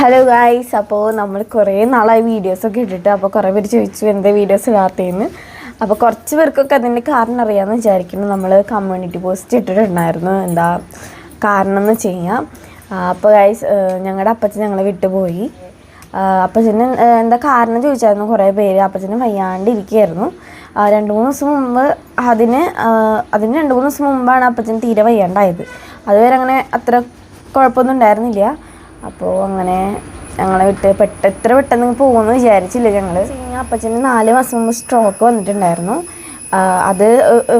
Hello guys അപ്പോൾ നമ്മൾ കുറേ നാളായി വീഡിയോസൊക്കെ ഇട്ടിട്ട് അപ്പോൾ കുറേ പേര് ചോദിച്ചു എന്താ വീഡിയോസ് ഇടാത്തതെന്ന്? അപ്പോൾ കുറച്ച് പേർക്കൊക്കെ അതിന്റെ കാരണം അറിയാമെന്ന് വിചാരിക്കുന്നു. നമ്മൾ കമ്മ്യൂണിറ്റി പോസ്റ്റ് ഇട്ടിട്ടുണ്ടായിരുന്നു. എന്താ കാരണം എന്ന് വെച്ച് കഴിഞ്ഞാൽ അപ്പോൾ ഗായ്സ് ഞങ്ങളുടെ അപ്പച്ചൻ ഞങ്ങളെ വിട്ടുപോയി. അപ്പച്ചന് എന്താ കാരണം ചോദിച്ചായിരുന്നു കുറേ പേര്. അപ്പച്ചന് വയ്യാണ്ടിരിക്കുകയായിരുന്നു രണ്ട് മൂന്ന് ദിവസം മുമ്പ് അതിന് അതിന് രണ്ട് മൂന്ന് ദിവസം മുമ്പാണ് അപ്പച്ചൻ തീരെ വയ്യാണ്ടായത്. അതുവരെ അങ്ങനെ അത്ര കുഴപ്പമൊന്നും ഉണ്ടായിരുന്നില്ല. അപ്പോൾ അങ്ങനെ ഞങ്ങളെ വിട്ട് പെട്ട എത്ര പെട്ടെന്ന് പോകുമെന്ന് വിചാരിച്ചില്ല ഞങ്ങൾ അപ്പച്ചന് നാല് മാസം മുമ്പ് സ്ട്രോക്ക് വന്നിട്ടുണ്ടായിരുന്നു. അത്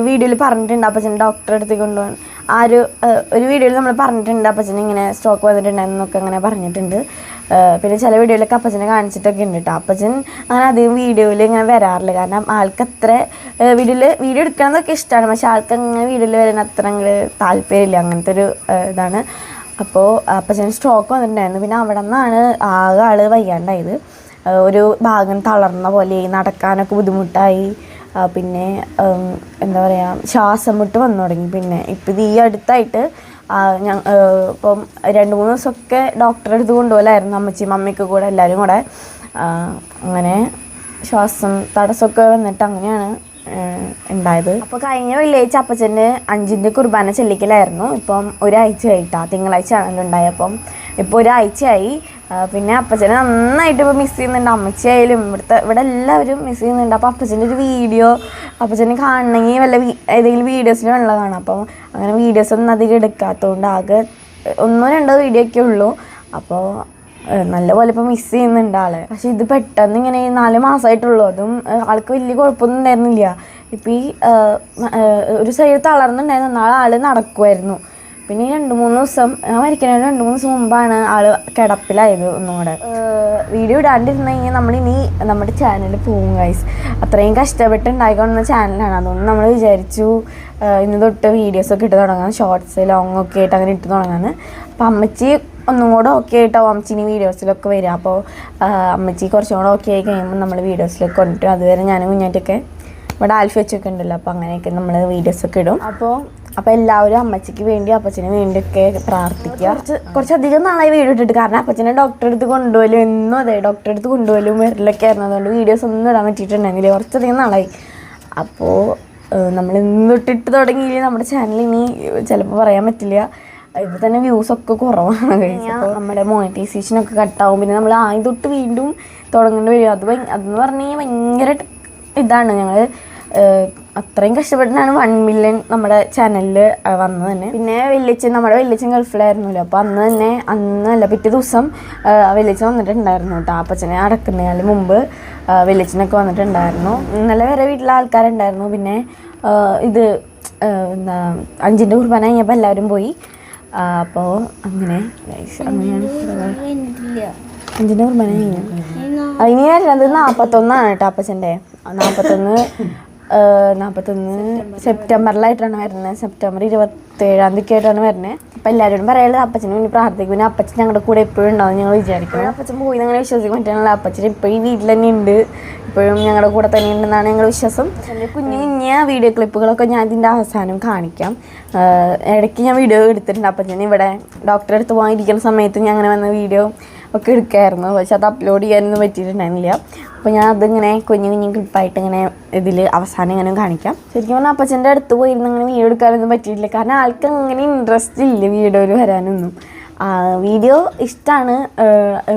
വീഡിയോയിൽ പറഞ്ഞിട്ടുണ്ട്. അപ്പച്ചൻ ഡോക്ടറെ അടുത്ത് കൊണ്ടുപോകാൻ. ആ ഒരു ഒരു വീഡിയോയിൽ നമ്മൾ പറഞ്ഞിട്ടുണ്ട്. അപ്പച്ചൻ ഇങ്ങനെ സ്ട്രോക്ക് വന്നിട്ടുണ്ടായിരുന്നൊക്കെ അങ്ങനെ പറഞ്ഞിട്ടുണ്ട്. പിന്നെ ചില വീഡിയോയിലൊക്കെ അപ്പച്ചനെ കാണിച്ചിട്ടൊക്കെ ഉണ്ട് കേട്ടോ അപ്പച്ചൻ അങ്ങനെ അധികം വീഡിയോയിൽ ഇങ്ങനെ വരാറില്ല. കാരണം ആൾക്ക് അത്ര വീഡിയോയിൽ വീഡിയോ എടുക്കണമെന്നൊക്കെ ഇഷ്ടമാണ് പക്ഷെ ആൾക്ക് അങ്ങനെ വീഡിയോയിൽ വരാൻ അത്ര താല്പര്യമില്ല. അങ്ങനത്തെ ഒരു ഇതാണ്. അപ്പോൾ അപ്പച്ചന് സ്ട്രോക്ക് വന്നിട്ടുണ്ടായിരുന്നു. പിന്നെ അവിടെ നിന്നാണ് ആകെ ആൾ വയ്യാണ്ടായത്. ഒരു ഭാഗം തളർന്ന പോലെ നടക്കാനൊക്കെ ബുദ്ധിമുട്ടായി. പിന്നെ എന്താ പറയുക ശ്വാസം മുട്ട് വന്നു തുടങ്ങി. പിന്നെ ഇപ്പം ഈ അടുത്തായിട്ട് ഞാൻ ഇപ്പം രണ്ട് മൂന്ന് ദിവസമൊക്കെ ഡോക്ടറെ അടുത്ത് കൊണ്ടുപോകലായിരുന്നു. അമ്മച്ചി അമ്മയ്ക്ക് കൂടെ എല്ലാവരും കൂടെ. അങ്ങനെ ശ്വാസം തടസ്സമൊക്കെ വന്നിട്ട് അങ്ങനെയാണ് ഉണ്ടായത്. അപ്പോൾ കഴിഞ്ഞ വെള്ളിയാഴ്ച അപ്പച്ചന്റെ അഞ്ചിന്റെ കുർബാന ചെല്ലിക്കലായിരുന്നു. ഇപ്പം ഒരാഴ്ച ആയിട്ടാ തിങ്കളാഴ്ച ആണല്ലോ ഉണ്ടായപ്പം ഇപ്പോൾ ഒരാഴ്ചയായി. പിന്നെ അപ്പച്ചനെ നന്നായിട്ട് ഇപ്പോൾ മിസ് ചെയ്യുന്നുണ്ട്. അമ്മച്ചിയായാലും ഇവിടുത്തെ ഇവിടെ എല്ലാവരും മിസ് ചെയ്യുന്നുണ്ട്. അപ്പോൾ അപ്പച്ചന്റെ ഒരു വീഡിയോ അപ്പച്ചനെ കാണണമെങ്കിൽ വല്ല ഏതെങ്കിലും വീഡിയോസിൽ വെള്ളം കാണാം. അപ്പം അങ്ങനെ വീഡിയോസ് ഒന്നും അധികം എടുക്കാത്തതുകൊണ്ട് ആകെ ഒന്നോ രണ്ടോ വീഡിയോ ഒക്കെ ഉള്ളൂ. അപ്പോൾ നല്ലപോലെ ഇപ്പം മിസ് ചെയ്യുന്നുണ്ട് ആളെ. പക്ഷെ ഇത് പെട്ടെന്ന് ഇങ്ങനെ നാല് മാസമായിട്ടുള്ളൂ അതും ആൾക്ക് വലിയ കുഴപ്പമൊന്നും ഉണ്ടായിരുന്നില്ല. ഇപ്പം ഈ ഒരു സൈഡ് തളർന്നുണ്ടായിരുന്നു. നാളെ ആൾ നടക്കുമായിരുന്നു പിന്നെ രണ്ട് മൂന്ന് ദിവസം ഞാൻ മരിക്കണ രണ്ട് മൂന്ന് ദിവസം മുമ്പാണ് ആൾ കിടപ്പിലായത് ഒന്നുകൂടെ വീഡിയോ ഇടാണ്ടിരുന്ന് കഴിഞ്ഞാൽ നമ്മളിനി നമ്മുടെ ചാനൽ പോകും ഗൈസ് അത്രയും കഷ്ടപ്പെട്ട് ഉണ്ടായിക്കൊണ്ടുന്ന ചാനലാണ് അതുകൊണ്ട് നമ്മൾ വിചാരിച്ചു ഇന്ന് തൊട്ട് വീഡിയോസൊക്കെ ഇട്ട് തുടങ്ങാം. ഷോർട്സ് ലോങ് ഒക്കെ ആയിട്ട് അങ്ങനെ ഇട്ട് തുടങ്ങാന്ന്. അപ്പം അമ്മച്ചി ഒന്നും കൂടെ ഓക്കെ ആയിട്ടോ അമ്മച്ചി ഇനി വീഡിയോസിലൊക്കെ വരിക. അപ്പോൾ അമ്മച്ചി കുറച്ചും കൂടെ ഓക്കെ ആയി കഴിയുമ്പോൾ നമ്മൾ വീഡിയോസിലൊക്കെ കൊണ്ടിട്ടും അതുവരെ ഞാനും കുഞ്ഞാറ്റൊക്കെ ഇവിടെ ആൽഫ വെച്ചൊക്കെ ഉണ്ടല്ലോ അപ്പോൾ അങ്ങനെയൊക്കെ നമ്മൾ വീഡിയോസൊക്കെ ഇടും. അപ്പോൾ അപ്പോൾ എല്ലാവരും അമ്മച്ചിക്ക് വേണ്ടി അപ്പച്ചന് വേണ്ടിയൊക്കെ പ്രാർത്ഥിക്കുക. കുറച്ച് കുറച്ചധികം നാളായി വീഡിയോ ഇട്ടിട്ട് കാരണം അപ്പച്ചനെ ഡോക്ടറെ അടുത്ത് കൊണ്ടുപോലും എന്നും അതെ ഡോക്ടറെ അടുത്ത് കൊണ്ടുപോലും വരലൊക്കെ ആയിരുന്നു അതുകൊണ്ട് വീഡിയോസ് ഒന്നും ഇടാൻ പറ്റിയിട്ടുണ്ടെങ്കിൽ കുറച്ചധികം നാളായി. അപ്പോൾ നമ്മൾ ഇന്നിട്ടിട്ട് തുടങ്ങിയില്ലേ നമ്മുടെ ചാനൽ ഇനി ചിലപ്പോൾ പറയാൻ പറ്റില്ല. ഇപ്പൊ തന്നെ വ്യൂസ് ഒക്കെ കുറവാണ് കഴിച്ചപ്പോൾ നമ്മുടെ മോണിറ്റൈസേഷൻ ഒക്കെ കട്ടാവും പിന്നെ നമ്മൾ ആദ്യം തൊട്ട് വീണ്ടും തുടങ്ങേണ്ടി വരും. അത് അതെന്ന് പറഞ്ഞു കഴിഞ്ഞാൽ ഭയങ്കര ഇതാണ്. ഞങ്ങൾ അത്രയും കഷ്ടപ്പെട്ടിട്ടാണ് വൺ മില്യൺ നമ്മുടെ ചാനലിൽ വന്നത് തന്നെ. പിന്നെ വെല്ലിച്ചൻ നമ്മുടെ വെല്ലിച്ചൻ ഗൾഫിലായിരുന്നല്ലോ. അപ്പോൾ അന്ന് തന്നെ അന്നല്ല പിറ്റേ ദിവസം വെല്ലിച്ചൻ വന്നിട്ടുണ്ടായിരുന്നു കേട്ടോ. അപ്പച്ചനെ അടക്കുന്നതിന് മുമ്പ് വെല്ലിച്ചനൊക്കെ വന്നിട്ടുണ്ടായിരുന്നു. ഇന്നലെ വരെ വീട്ടിലെ ആൾക്കാരുണ്ടായിരുന്നു. പിന്നെ ഇത് എന്താ അഞ്ചിന്റെ കുർബാന കഴിഞ്ഞപ്പോൾ എല്ലാവരും പോയി. അപ്പോൾ അങ്ങനെ. അഞ്ചിന്റെ അഞ്ചിന്റെ കുർബാന കഴിഞ്ഞു. ഇനി വരുന്നത് നാൽപ്പത്തൊന്നാണ് കേട്ടോ അപ്പച്ചന്റെ. നാൽപ്പത്തൊന്ന് നാൽപ്പത്തൊന്ന് സെപ്റ്റംബറിലായിട്ടാണ് വരുന്നത്. സെപ്റ്റംബർ ഇരുപത്തേഴാം തീയതി ആയിട്ടാണ് വരുന്നത്. അപ്പം എല്ലാവരോടും പറയാനുള്ളത് അപ്പച്ചന് വേണ്ടി പ്രാർത്ഥിക്കും. പിന്നെ അപ്പച്ചൻ ഞങ്ങളുടെ കൂടെ എപ്പോഴും ഉണ്ടാവും ഞങ്ങൾ വിചാരിക്കുന്നത് അപ്പച്ചൻ പോയി അങ്ങനെ വിശ്വസിക്കാൻ പറ്റാനുള്ള അപ്പച്ചൻ ഇപ്പോഴും ഈ വീട്ടിൽ തന്നെ ഉണ്ട്. ഇപ്പോഴും ഞങ്ങളുടെ കൂടെ തന്നെ ഉണ്ടെന്നാണ് ഞങ്ങളുടെ വിശ്വാസം. കുഞ്ഞു കുഞ്ഞ വീഡിയോ ക്ലിപ്പുകളൊക്കെ ഞാൻ ഇതിന്റെ അവസാനം കാണിക്കാം. ഇടയ്ക്ക് ഞാൻ വീഡിയോ എടുത്തിട്ടുണ്ട്. അപ്പച്ചൻ ഇവിടെ ഡോക്ടറെ അടുത്ത് പോകാൻ ഇരിക്കുന്ന സമയത്ത് ഞാൻ അങ്ങനെ വന്ന വീഡിയോ ഒക്കെ എടുക്കായിരുന്നു. പക്ഷെ അത് അപ്ലോഡ് ചെയ്യാനൊന്നും പറ്റിയിട്ടുണ്ടായിരുന്നില്ല. അപ്പോൾ ഞാൻ അതിങ്ങനെ കുഞ്ഞു കുഞ്ഞു ക്ലിപ്പായിട്ട് ഇങ്ങനെ ഇതിൽ അവസാനം ഇങ്ങനെ കാണിക്കാം. ശരിക്കും പറഞ്ഞാൽ അപ്പച്ചന്റെ അടുത്ത് പോയിരുന്ന് അങ്ങനെ വീഡിയോ എടുക്കാനൊന്നും പറ്റിയിട്ടില്ല. കാരണം ആൾക്ക് അങ്ങനെ ഇൻട്രസ്റ്റ് ഇല്ല വീഡിയോയിൽ വരാനൊന്നും. വീഡിയോ ഇഷ്ടമാണ്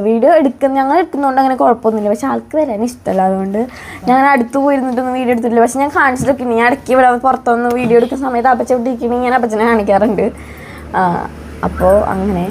വീഡിയോ എടുക്കുന്ന ഞങ്ങൾ എടുക്കുന്നതുകൊണ്ട് അങ്ങനെ കുഴപ്പമൊന്നുമില്ല. പക്ഷേ ആൾക്ക് വരാൻ ഇഷ്ടമല്ല. അതുകൊണ്ട് ഞാൻ അടുത്ത് പോയിരുന്നിട്ടൊന്നും വീഡിയോ എടുത്തില്ല പക്ഷേ ഞാൻ കാണിച്ചിട്ടൊക്കെ ഞാൻ ഇടയ്ക്ക് ഇവിടെ പുറത്തുനിന്ന് വീഡിയോ എടുക്കുന്ന സമയത്ത് അപ്പച്ച വിട്ടിരിക്കണമെങ്കിൽ ഞാൻ അപ്പച്ചനെ കാണിക്കാറുണ്ട്. അപ്പോൾ അങ്ങനെ